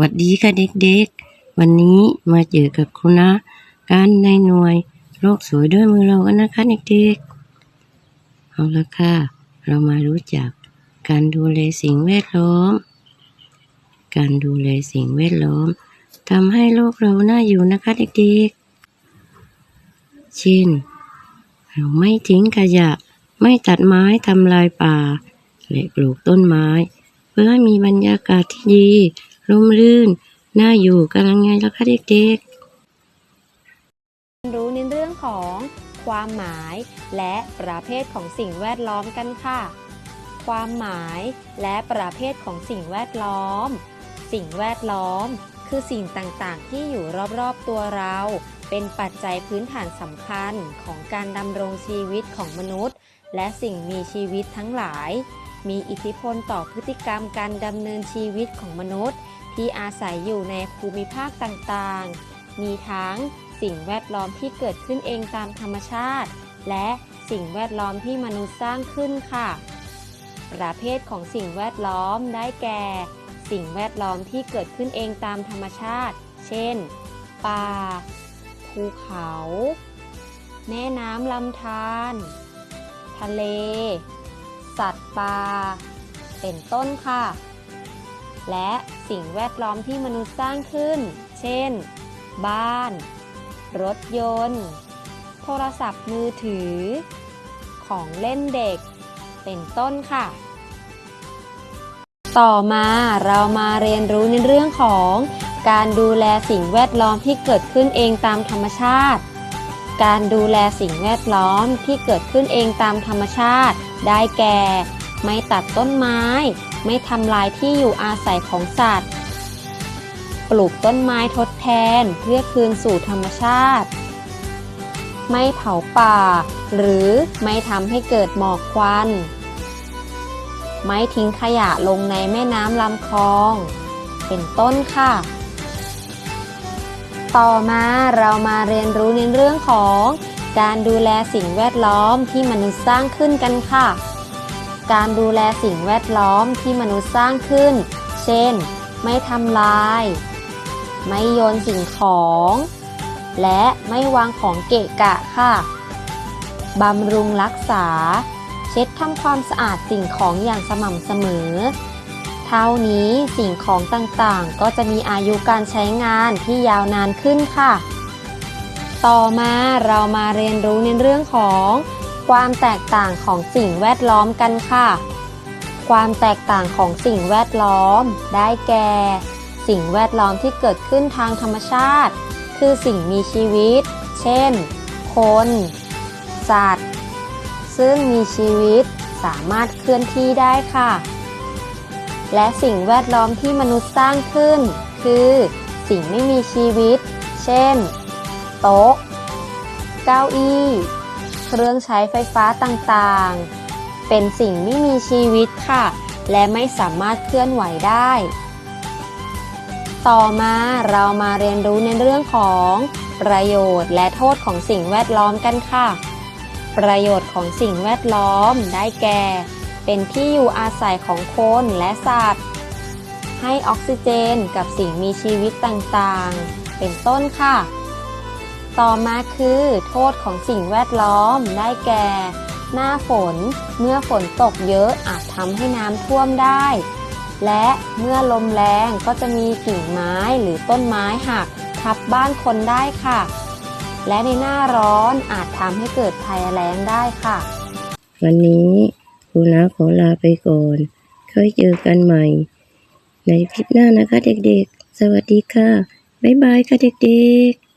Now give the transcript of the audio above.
วัสดีค่ะเด็กๆ วันนี้มาเจอกับคุณนะการในหน่วยโลกสวยด้วยมือเรากันนะคะเด็กๆ เอาละค่ะ เรามารู้จักการดูแลสิ่งแวดล้อม การดูแลสิ่งแวดล้อมทำให้โลกเราน่าอยู่นะคะเด็กๆ เช่น เราไม่ทิ้งขยะ ไม่ตัดไม้ทำลายป่า และปลูกต้นไม้ เพื่อให้มีบรรยากาศที่ดี ร่มรื่น น่าอยู่กันยังไงล่ะคะเด็กเรียนรู้ในเรื่องของความหมายและประเภทของสิ่งแวดล้อมกันค่ะ ความหมายและประเภทของสิ่งแวดล้อม สิ่งแวดล้อม คือสิ่งต่างๆ ที่อยู่รอบๆตัวเรา เป็นปัจจัยพื้นฐานสำคัญของการดำรงชีวิตของมนุษย์ และสิ่งมีชีวิตทั้งหลาย มีอิทธิพลต่อพฤติกรรมการดำเนินชีวิตของมนุษย์ ที่อาศัยอยู่ในภูมิภาคต่างๆ มีทั้งสิ่งแวดล้อมที่เกิดขึ้นเองตามธรรมชาติ และสิ่งแวดล้อมที่มนุษย์สร้างขึ้นค่ะ ประเภทของสิ่งแวดล้อมได้แก่ สิ่งแวดล้อมที่เกิดขึ้นเองตามธรรมชาติ เช่น ป่า ภูเขา แม่น้ำลำธาร ทะเล สัตว์ป่า เป็นต้นค่ะ และสิ่งแวดล้อมที่มนุษย์สร้างขึ้น เช่น บ้าน รถยนต์ โทรศัพท์มือถือ ของเล่นเด็ก เป็นต้นค่ะ ต่อมาเรามาเรียนรู้ในเรื่องของการดูแลสิ่งแวดล้อมที่เกิดขึ้นเองตามธรรมชาติ การดูแลสิ่งแวดล้อมที่เกิดขึ้นเองตามธรรมชาติ ได้แก่ ไม่ตัดต้นไม้ ไม่ทำลายที่อยู่อาศัยของสัตว์ ปลูกต้นไม้ทดแทนเพื่อคืนสู่ธรรมชาติ ไม่เผาป่า หรือไม่ทำให้เกิดหมอกควัน ไม่ทิ้งขยะลงในแม่น้ำลำคลอง เป็นต้นค่ะ ต่อมาเรามาเรียนรู้ในเรื่องของการดูแลสิ่งแวดล้อมที่มนุษย์สร้างขึ้นกันค่ะ การดูแลสิ่งแวดล้อมที่มนุษย์สร้างขึ้น เช่น ไม่ทำลาย ไม่โยนสิ่งของ และไม่วางของเกะกะค่ะ บำรุงรักษา เช็ดทำความสะอาดสิ่งของอย่างสม่ำเสมอ เท่านี้สิ่งของต่างๆ ก็จะมีอายุการใช้งานที่ยาวนานขึ้นค่ะ ต่อมาเรามาเรียนรู้ในเรื่องของ ความแตกต่างของสิ่งแวดล้อมกันค่ะ ความแตกต่างของสิ่งแวดล้อม ได้แก่ สิ่งแวดล้อมที่เกิดขึ้นทางธรรมชาติ คือสิ่งมีชีวิต เช่น คน สัตว์ ซึ่งมีชีวิตสามารถเคลื่อนที่ได้ค่ะ และสิ่งแวดล้อมที่มนุษย์สร้างขึ้น คือสิ่งไม่มีชีวิต เช่น โต๊ะ เก้าอี้ เครื่องใช้ไฟฟ้าต่างๆ เป็นสิ่งไม่มีชีวิตค่ะ และไม่สามารถเคลื่อนไหวได้ ต่อมาเรามาเรียนรู้ในเรื่องของประโยชน์และโทษของสิ่งแวดล้อมกันค่ะ ประโยชน์ของสิ่งแวดล้อมได้แก่ เป็นที่อยู่อาศัยของคนและสัตว์ ให้ออกซิเจนกับสิ่งมีชีวิตต่างๆ เป็นต้นค่ะ ต่อมาคือโทษของสิ่งแวดล้อมได้แก่ หน้าฝน เมื่อฝนตกเยอะอาจทำให้น้ำท่วมได้ และเมื่อลมแรงก็จะมีกิ่งไม้หรือต้นไม้หักทับบ้านคนได้ค่ะ และในหน้าร้อนอาจทำให้เกิดภัยแล้งได้ค่ะ วันนี้คุณนะขอลาไปก่อนค่อยเจอกันใหม่ ในคลิปหน้านะคะเด็กๆ สวัสดีค่ะ บ๊ายบายค่ะเด็กๆ